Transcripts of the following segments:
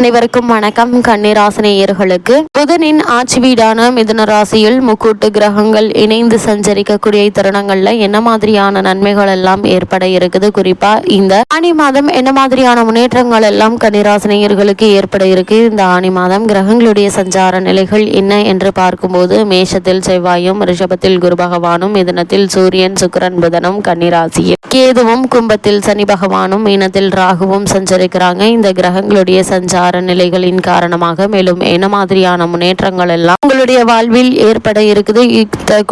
அனைவருக்கும் வணக்கம். கன்னிராசினியர்களுக்கு புதனின் ஆட்சி வீடான மிதுன ராசியில் முக்கூட்டு கிரகங்கள் இணைந்து சஞ்சரிக்கக்கூடிய தருணங்கள்ல என்ன மாதிரியான நன்மைகள் எல்லாம் ஏற்பட இருக்குது? குறிப்பா இந்த ஆணி மாதம் என்ன மாதிரியான முன்னேற்றங்கள் எல்லாம் கன்னிராசினியர்களுக்கு ஏற்பட இருக்கு? இந்த ஆணி மாதம் கிரகங்களுடைய சஞ்சார நிலைகள் என்ன என்று பார்க்கும்போது மேஷத்தில் செவ்வாயும் ரிஷபத்தில் குரு பகவானும் மிதுனத்தில் சூரியன் சுக்கிரன் புதனும் கன்னிராசியும் கேதுவும் கும்பத்தில் சனி பகவானும் மீனத்தில் ராகுவும் சஞ்சரிக்கிறாங்க. இந்த கிரகங்களுடைய சஞ்சார நிலைகளின் காரணமாக மேலும் என்ன மாதிரியான முன்னேற்றங்கள் எல்லாம் உங்களுடைய வாழ்வில் ஏற்பட இருக்குது?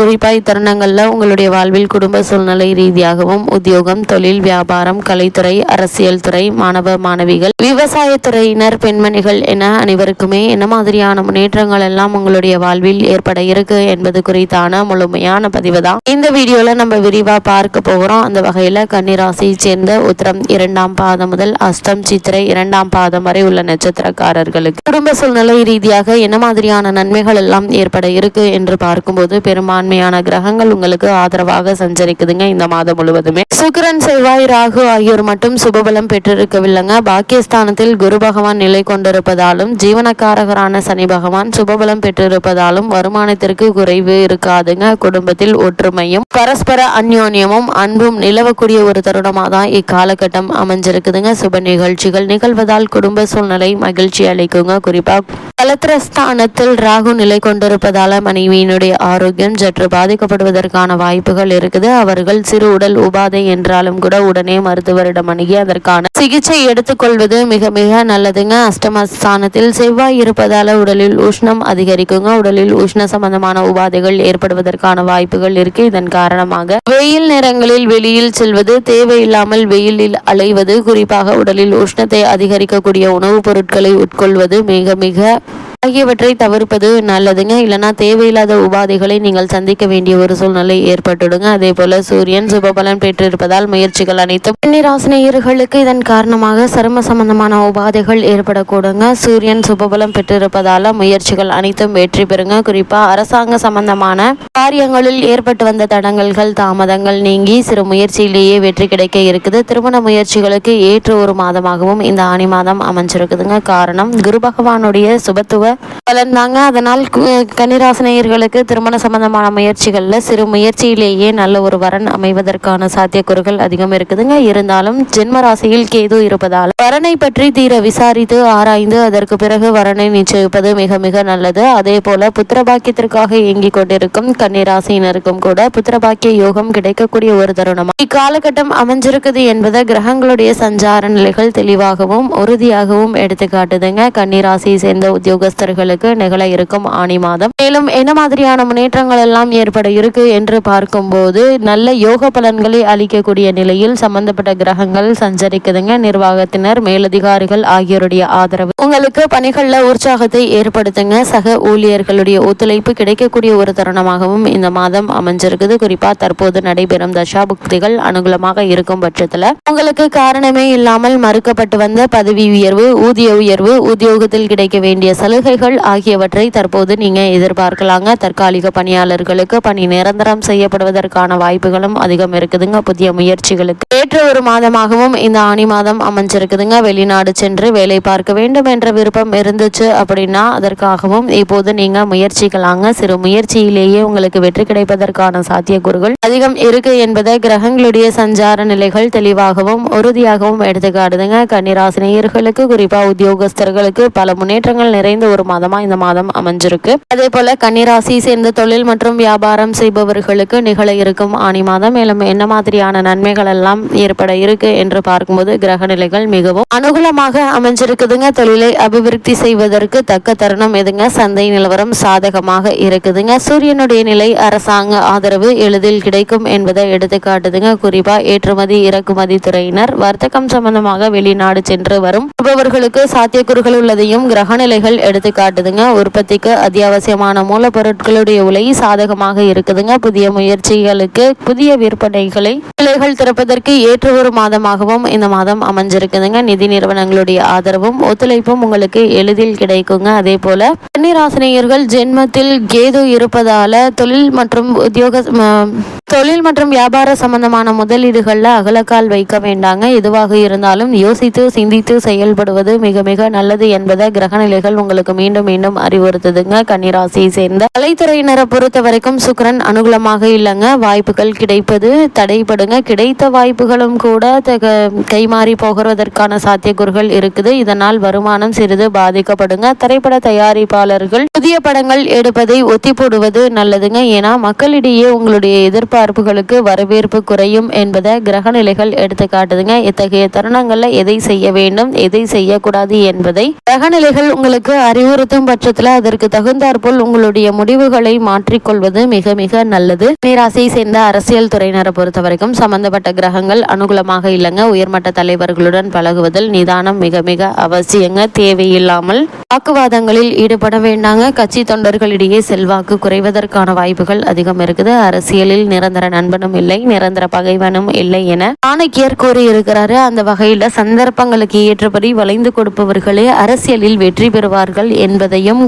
குறிப்பா இத்தருணங்கள்ல உங்களுடைய வாழ்வில் குடும்ப சூழ்நிலை ரீதியாகவும் உத்தியோகம் தொழில் வியாபாரம் கலைத்துறை அரசியல் துறை மாணவ மாணவிகள் விவசாயத்துறையினர் பெண்மணிகள் என அனைவருக்குமே என்ன மாதிரியான முன்னேற்றங்கள் எல்லாம் உங்களுடைய வாழ்வில் ஏற்பட இருக்கு என்பது குறித்தான முழுமையான பதிவு தான். இந்த வீடியோல நம்ம விரிவா பார்க்க போகிறோம். அந்த வகையில கன்னிராசியை சேர்ந்த உத்திரம் இரண்டாம் பாதம் முதல் அஷ்டம் சித்திரை இரண்டாம் பாதம் வரை உள்ள நட்சத்திரக்காரர்களுக்கு. குடும்ப சூழ்நிலை ரீதியாக என்ன மாதிரியான நன்மைகள் எல்லாம் ஏற்பட இருக்கு என்று பார்க்கும்போது பெரும்பான்மையான கிரகங்கள் உங்களுக்கு ஆதரவாக சஞ்சரிக்குதுங்க இந்த மாதம் முழுவதுமே. சுக்கிரன் செவ்வாய் ராகு ஆகியோர் மட்டும் சுபபலம் பெற்றிருக்கவில்லைங்க. பாக்கியஸ்தானத்தில் குரு பகவான் நிலை கொண்டிருப்பதாலும் ஜீவனக்காரகரான சனி பகவான் சுபபலம் பெற்றிருப்பதாலும் வருமானத்திற்கு குறைவு இருக்காதுங்க. குடும்பத்தில் ஒற்றுமையும் பரஸ்பர அந்யோன்யமும் அன்பும் நிலவக்கூடிய ஒரு தருணமாக தான் இக்காலகட்டம் அமைஞ்சிருக்குதுங்க. சுப நிகழ்ச்சிகள் நிகழ்வதால் குடும்ப சூழ்நிலை மகிழ்ச்சி அளிக்குங்க. குறிப்பா கலத்திரஸ்தானத்தில் ராகு நிலை கொண்டிருப்பதால மனைவியினுடைய ஆரோக்கியம் சற்று பாதிக்கப்படுவதற்கான வாய்ப்புகள் இருக்குது. அவர்கள் சிறு உடல் உபாதை என்றாலும் கூட உடனே மருத்துவரிடம் அணுகி அதற்கான சிகிச்சை எடுத்துக்கொள்வது மிக மிக நல்லதுங்க. அஷ்டமஸ்தானத்தில் செவ்வாய் இருப்பதால உடலில் உஷ்ணம் அதிகரிக்குங்க. உடலில் உஷ்ண சம்பந்தமான உபாதைகள் ஏற்படுவதற்கான வாய்ப்புகள் இருக்கு. இதன் காரணமாக வெயில் நேரங்களில் வெளியில் செல்வது தேவையில்லாமல் வெயிலில் அலைவது குறிப்பாக உடலில் உஷ்ணத்தை அதிகரிக்கக்கூடிய உணவுப் பொருட்கள் உட்கொள்வது மிக மிக ஆகியவற்றை தவிர்ப்பது நல்லதுங்க. இல்லைன்னா தேவையில்லாத உபாதைகளை நீங்கள் சந்திக்க வேண்டிய ஒரு சூழ்நிலை ஏற்பட்டுடுங்க. அதே போல சூரியன் சுபபலன் பெற்றிருப்பதால் முயற்சிகள் அனைத்தும் கன்னிராசினியர்களுக்கு இதன் காரணமாக சரும சம்பந்தமான உபாதைகள் ஏற்படக்கூடுங்க. சூரியன் சுபபலம் பெற்றிருப்பதால முயற்சிகள் அனைத்தும் வெற்றி பெறுங்க. குறிப்பா அரசாங்க சம்பந்தமான காரியங்களில் ஏற்பட்டு வந்த தடங்கல்கள் தாமதங்கள் நீங்கி சிறு முயற்சியிலேயே வெற்றி கிடைக்க இருக்குது. திருமண முயற்சிகளுக்கு ஏற்ற ஒரு மாதமாகவும் இந்த ஆணி மாதம் அமைஞ்சிருக்குதுங்க. காரணம் குரு பகவானுடைய சுபத்துவ பலன் தாங்க அதனால் கன்னிராசனையர்களுக்கு திருமண சம்பந்தமான முயற்சிகளில் சிறு முயற்சியிலேயே நல்ல ஒரு வரன் அமைவதற்கான சாத்தியக்கூறுகள் அதிகம் இருக்குதுங்க. இருந்தாலும் ஜென்ம ராசியில் கேது இருப்பதால் வரனை பற்றி தீர விசாரித்து ஆராய்ந்து அதற்கு பிறகு வரனை நிச்சயிப்பது மிக மிக நல்லது. அதே போல புத்திரபாக்கியத்திற்காக இயங்கிக் கொண்டிருக்கும் கன்னிராசியினருக்கும் கூட புத்திரபாக்கிய யோகம் கிடைக்கக்கூடிய ஒரு தருணம். இக்காலகட்டம் அமைஞ்சிருக்குது என்பதை கிரகங்களுடைய சஞ்சார நிலைகள் தெளிவாகவும் உறுதியாகவும் எடுத்துக்காட்டுதுங்க. கன்னிராசியை சேர்ந்த உத்தியோகஸ்தர்களுக்கு நிகழ இருக்கும் ஆணி மாதம். மேலும் என்ன மாதிரியான முன்னேற்றங்கள் எல்லாம் ஏற்பட இருக்கு என்று பார்க்கும்போது நல்ல யோக பலன்களை அளிக்கக்கூடிய நிலையில் சம்பந்தப்பட்ட கிரகங்கள் சஞ்சரிக்குதுங்க. நிர்வாகத்தினர் மேலதிகாரிகள் ஆகியோருடைய ஆதரவு. உங்களுக்கு பணிகள்ல உற்சாகத்தை ஏற்படுத்துங்க. சக ஊழியர்களுடைய ஒத்துழைப்பு கிடைக்கக்கூடிய ஒரு தருணமாகவும் இந்த மாதம் அமைஞ்சிருக்குது. குறிப்பா தற்போது நடைபெறும் தசாபுக்திகள் அனுகூலமாக இருக்கும் பட்சத்துல. உங்களுக்கு காரணமே இல்லாமல் மறுக்கப்பட்டு வந்த பதவி உயர்வு ஊதிய உயர்வு உத்தியோகத்தில் கிடைக்க வேண்டிய சலுகைகள் ஆகியவற்றை தற்போது நீங்க எதிர்பார்க்கலாங்க. தற்காலிக பணியாளர்களுக்கு பணி நிரந்தரம் செய்யப்படுவதற்கான வாய்ப்புகளும் அதிகம் இருக்குதுங்க புதிய முயற்சிகளுக்கு. ஏற்ற ஒரு மாதமாகவும் இந்த ஆணி மாதம் அமைஞ்சிருக்குதுங்க. வெளிநாடு சென்று வேலை பார்க்க வேண்டும் என்ற விருப்பம் இருந்துச்சு அப்படின்னா அதற்காகவும் இப்போது நீங்க முயற்சிக்கலாங்க. சிறு முயற்சியிலேயே உங்களுக்கு வெற்றி கிடைப்பதற்கான சாத்தியக்கூறுகள் அதிகம் இருக்கு என்பதை கிரகங்களுடைய சஞ்சார நிலைகள் தெளிவாகவும் உறுதியாகவும் எடுத்துக்காடுதுங்க கன்னிராசினியர்களுக்கு குறிப்பா உத்தியோகஸ்தர்களுக்கு பல முன்னேற்றங்கள் நிறைந்த ஒரு மாதமா இந்த மாதம் அமைஞ்சிருக்கு. அதே போல கன்னிராசி சேர்ந்த தொழில் மற்றும் வியாபாரம் செய்பவர்களுக்கு நிகழ இருக்கும் ஆணி மாதம். மேலும் என்ன மாதிரியான நன்மைகள் எல்லாம் ஏற்பட இருக்கு என்று பார்க்கும்போது கிரக நிலைகள் மிகவும் அனுகூலமாக அமைஞ்சிருக்குதுங்க. தொழிலை அபிவிருத்தி செய்வதற்கு தக்க தருணம் எதுங்க? சந்தை நிலவரம் சாதகமாக இருக்குதுங்க. சூரியனுடைய நிலை அரசாங்க ஆதரவு எளிதில் கிடைக்கும் என்பதை எடுத்துக்காட்டுதுங்க குறிப்பா ஏற்றுமதி இறக்குமதி துறையினர் வர்த்தகம் சம்பந்தமாக வெளிநாடு சென்று வரும். வருபவர்களுக்கு சாத்தியக்கூறுகள் உள்ளதையும் கிரக நிலைகள் எடுத்து எடுத்து காட்டுதுங்க. உற்பத்திக்கு அத்தியாவசியமான மூலப்பொருட்களுடைய விலை சாதகமாக இருக்குதுங்க. புதிய முயற்சிகளுக்கு புதிய விற்பனைகளை கிளைகள் திறப்பதற்கு ஏற்ற ஒரு மாதமாகவும் இந்த மாதம் அமைஞ்சிருக்குதுங்க. நிதி நிறுவனங்களுடைய ஆதரவும் ஒத்துழைப்பும் உங்களுக்கு எளிதில் கிடைக்குங்க. அதே போல கன்னிராசினியர்கள் ஜென்மத்தில் கேது இருப்பதால தொழில் மற்றும் உத்தியோக தொழில் மற்றும் வியாபார சம்பந்தமான முதலீடுகளில் அகலக்கால் வைக்க வேண்டாங்க. எதுவாக இருந்தாலும் யோசித்து சிந்தித்து செயல்படுவது மிக மிக நல்லது என்பதை கிரகநிலைகள் உங்களுக்கு மீண்டும் மீண்டும் அறிவுறுத்துதுங்க. கன்னிராசியை சேர்ந்த கலைத்துறையினரை பொறுத்த வரைக்கும் சுக்கிரன் அனுகூலமாக இல்லைங்க. வாய்ப்புகள் கிடைப்பது தடைப்படுங்க. கிடைத்த வாய்ப்புகளும் கூட கைமாறி போகிறதற்கான சாத்தியக்கூறுகள் இருக்குது. இதனால் வருமானம் சிறிது பாதிக்கப்படுங்க. திரைப்பட தயாரிப்பாளர்கள் புதிய படங்கள் எடுப்பதை ஒத்தி போடுவது நல்லதுங்க. ஏன்னா மக்களிடையே உங்களுடைய எதிர்பார்ப்புகளுக்கு வரவேற்பு குறையும் என்பதை கிரக நிலைகள் எடுத்து காட்டுதுங்க. இத்தகைய தருணங்கள்ல எதை செய்ய வேண்டும் எதை செய்யக்கூடாது என்பதை கிரகநிலைகள் உங்களுக்கு அறிவு அறிவுறுத்தும் பட்சத்துல அதற்கு தகுந்தாற்போல் உங்களுடைய முடிவுகளை மாற்றிக்கொள்வது மிக மிக நல்லது. மீராசியை சேர்ந்த அரசியல் துறையினரை பொறுத்த வரைக்கும் சம்பந்தப்பட்ட கிரகங்கள் அனுகூலமாக இல்லைங்க. உயர்மட்ட தலைவர்களுடன் பழகுவதில் நிதானம் மிக மிக அவசியங்க. தேவையில்லாமல் வாக்குவாதங்களில் ஈடுபட வேண்டாங்க. கட்சி தொண்டர்களிடையே செல்வாக்கு குறைவதற்கான வாய்ப்புகள் அதிகம் இருக்குது. அரசியலில் நிரந்தர நண்பனும் இல்லை நிரந்தர பகைவனும் இல்லை என சாணக்கியர் கூறியிருக்கிறாரு. அந்த வகையில சந்தர்ப்பங்களுக்கு ஏற்றபடி வளைந்து கொடுப்பவர்களே அரசியலில் வெற்றி பெறுவார்கள் என்பதையும்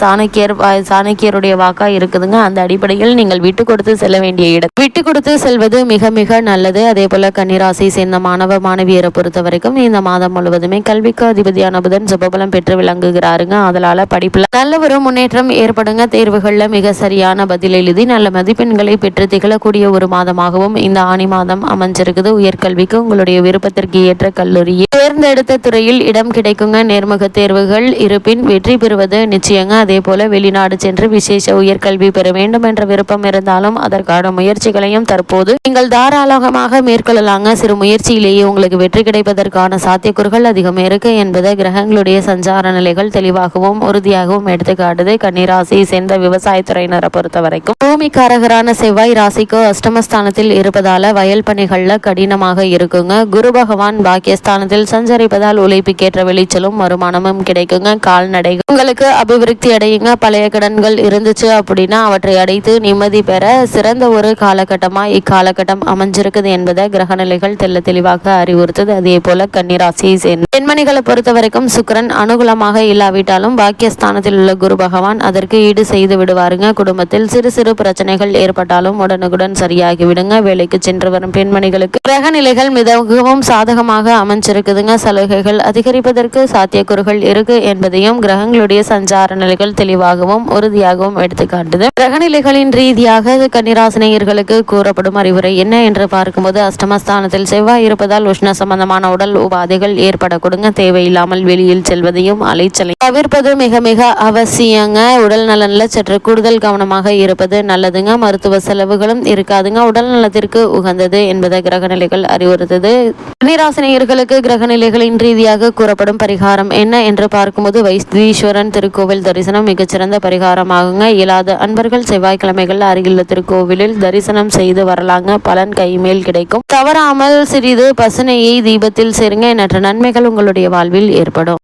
சாணக்கியர் சாணக்கியருடைய வாக்கா இருக்குதுங்க. அந்த அடிப்படையில் நீங்கள் விட்டு கொடுத்து செல்ல வேண்டிய இடம். விட்டு கொடுத்து செல்வது மிக மிக நல்லது. அதே போல கன்னிராசி சேர்ந்த மாணவ மாணவியரை பொறுத்த வரைக்கும் இந்த மாதம் முழுவதுமே கல்விக்கு அதிபதியான புதன் சுபபலம் பெற்று விளங்குகிறாருங்க. அதனால படிப்புல நல்ல ஒரு முன்னேற்றம் ஏற்படுங்க. தேர்வுகள்ல மிக சரியான பதில் எழுதி நல்ல மதிப்பெண்களை பெற்று திகழக்கூடிய ஒரு மாதமாகவும் இந்த ஆணி மாதம் அமைஞ்சிருக்குது. உயர்கல்விக்கு உங்களுடைய விருப்பத்திற்கு ஏற்ற கல்லூரியை தேர்ந்தெடுத்த துறையில் இடம் கிடைக்குங்க. நேர்முக தேர்வுகள் இருப்பின் வெற்றி பெறுவது நிச்சயங்க. அதே போல வெளிநாடு சென்று விசேஷ உயர்கல்வி பெற வேண்டும் என்ற விருப்பம் இருந்தாலும் அதற்கான முயற்சிகளையும் தற்போது நீங்கள் தாராளமாக மேற்கொள்ளலாங்க. சிறு முயற்சியிலேயே உங்களுக்கு வெற்றி கிடைப்பதற்கான சாத்தியக்கூறுகள் அதிகம் இருக்கு. என்பதை கிரகங்களுடைய சஞ்சார நிலைகள் தெளிவாகவும் உறுதியாகவும் எடுத்துக்காட்டுது. கன்னிராசியை சேர்ந்த விவசாயத்துறையினரை பொறுத்த வரைக்கும் பூமிக்காரகரான செவ்வாய் ராசிக்கு அஷ்டமஸ்தானத்தில் இருப்பதால வயல் பணிகள்ல கடினமாக இருக்குங்க. குரு பகவான் பாக்கியஸ்தானத்தில் சஞ்சரிப்பதால் உழைப்புக்கேற்ற விளைச்சலும் வருமானமும் கிடைக்குங்க. கால்நடை கால்நடைகள் உங்களுக்கு அபிவிருத்தி அடையுங்க. பழைய கடன்கள் இருந்துச்சு அப்படின்னா அவற்றை அடைத்து நிம்மதி பெற சிறந்த ஒரு காலகட்டமா இக்காலகட்டம் அமைஞ்சிருக்குது என்பதை கிரகநிலைகள் தெள்ள தெளிவாக அறிவுறுத்தது. அதே போல கன்னிராசியை சேர்ந்த பெண்மணிகளை பொறுத்த வரைக்கும் சுக்கிரன் அனுகூலமாக இல்லாவிட்டாலும் பாக்கியஸ்தானத்தில் உள்ள குரு பகவான் அதற்கு ஈடு செய்து விடுவாருங்க. குடும்பத்தில் சிறு சிறு பிரச்சனைகள் ஏற்பட்டாலும் உடனுக்குடன் சரியாகி விடுங்க வேலைக்கு சென்று வரும் பெண்மணிகளுக்கு கிரக நிலைகள் மிகவும் சாதகமாக அமைஞ்சிருக்குதுங்க. சலுகைகள் அதிகரிப்பதற்கு சாத்தியக்கூறுகள் இருக்கு என்பதையும் கிரக கிரகங்களுடைய சஞ்சார நிலைகள் தெளிவாகவும் உறுதியாகவும் எடுத்து காட்டுது. கிரகநிலைகளின் ரீதியாக கன்னிராசினியர்களுக்கு கூறப்படும் அறிவுரை என்ன என்று பார்க்கும்போது அஷ்டமஸ்தானத்தில் செவ்வாய் இருப்பதால் உஷ்ண சம்பந்தமான உடல் உபாதைகள் ஏற்பட கொடுங்க தேவையில்லாமல் வெளியில் செல்வதையும் அலைச்சலை தவிர்ப்பது மிக மிக அவசியங்க. உடல் நலன்ல சற்று கூடுதல் கவனமாக இருப்பது நல்லதுங்க. மருத்துவ செலவுகளும் இருக்காதுங்க. உடல் நலத்திற்கு உகந்தது என்பதை கிரகநிலைகள் அறிவுறுத்தது. கன்னிராசினியர்களுக்கு கிரகநிலைகளின் ரீதியாக கூறப்படும் பரிகாரம் என்ன என்று பார்க்கும்போது வைஸ்தி ஈஸ்வரன் திருக்கோவில் தரிசனம் மிகச்சிறந்த பரிகாரமாகுங்க. இயலாத அன்பர்கள் செவ்வாய்க்கிழமைகள் அருகிலுள்ள திருக்கோவிலில் தரிசனம் செய்து வரலாங்க. பலன் கைமேல் கிடைக்கும். தவறாமல் சிறிது பசுனையை தீபத்தில் சேருங்க. எண்ணற்ற நன்மைகள் உங்களுடைய வாழ்வில் ஏற்படும்.